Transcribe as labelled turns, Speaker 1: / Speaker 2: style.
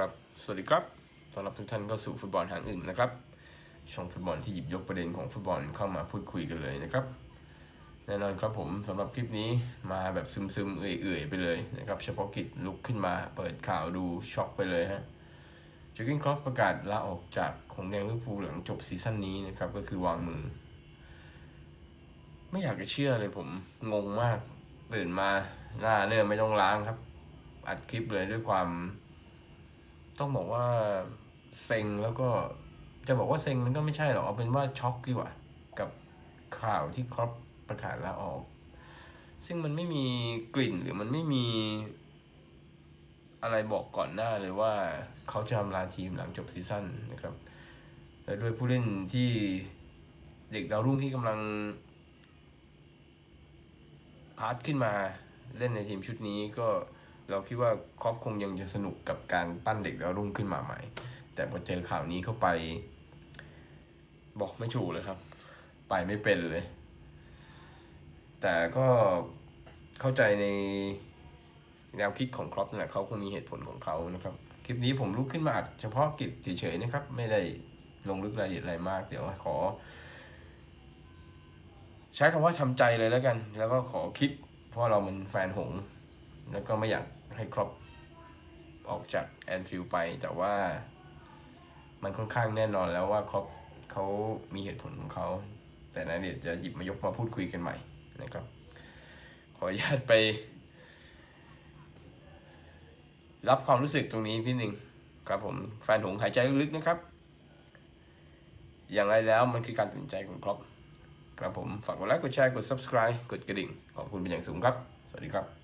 Speaker 1: ครับ สวัสดีครับต้อนรับทุกท่านเข้าสู่ฟุตบอลทางอื่นนะครับ ช่องฟุตบอลที่หยิบยกประเด็นของฟุตบอลเข้ามาพูดคุยกันเลยนะครับ แน่นอนครับผมสำหรับคลิปนี้มาแบบซึมๆ เอื่อยๆ ไปเลยนะครับ เฉพาะกิจลุกขึ้นมาเปิดข่าวดูช็อกไปเลยฮะจูเกนครอปประกาศลาออกจากของแดงลิเวอร์พูลหลังจบซีซั่นนี้นะครับ ก็คือวางมือ ไม่อยากจะเชื่อเลยผมงงมากตื่นมาหน้าเนี่ยไม่ต้องล้างครับ อัดคลิปเลยด้วยความ ต้องบอกว่าเซ็งแล้วก็จะบอกว่าเซ็งมันก็ไม่ใช่หรอกเอาเป็นว่าช็อกดีกว่า กับข่าวที่ครอปประกาศลาออก ซึ่งมันไม่มีกลิ่นหรือมันไม่มีอะไรบอกก่อนหน้าเลยว่าเขาจะอำลาทีมหลังจบซีซั่นนะครับและด้วยผู้เล่นที่เด็กดาวรุ่งที่กำลังพาร์ทขึ้นมาเล่นในทีมชุดนี้ก็ เราคิดว่าครอปคงยังจะสนุกกับการปั้นเด็กดาวรุ่งขึ้นมาใหม่ แต่พอเจอข่าวนี้เข้าไป บอกไม่ถูกเลยครับ ไปไม่เป็นเลย แต่ก็เข้าใจในแนวคิดของครอปนะเขาคงมีเหตุผลของเขานะครับ คลิปนี้ผมลุกขึ้นมาอัดเฉพาะกิจเฉยๆนะครับ ไม่ได้ลงลึกรายละเอียดอะไรมาก เดี๋ยวขอ ใช้คำว่าทำใจเลยแล้วกัน แล้วก็ขอคิด เพราะเรามันแฟนหง แล้วก็ไม่อยากให้ครอปออกจากแอนฟิลไป แต่ว่ามันค่อนข้างแน่นอนแล้วว่าครอปเขามีเหตุผลของเขา แต่นั้นเดี๋ยวจะหยิบมายกมาพูดคุยกันใหม่นะครับ ขออนุญาตไป รับความรู้สึกตรงนี้นิดนึงครับผมแฟนหงหายใจลึกๆนะครับ อย่างไรแล้วมันคือการตัดสินใจของครอปครับผมฝากกดไลค์กดแชร์กด subscribe กดกระดิ่ง ขอบคุณเป็นอย่างสูงครับ สวัสดีครับ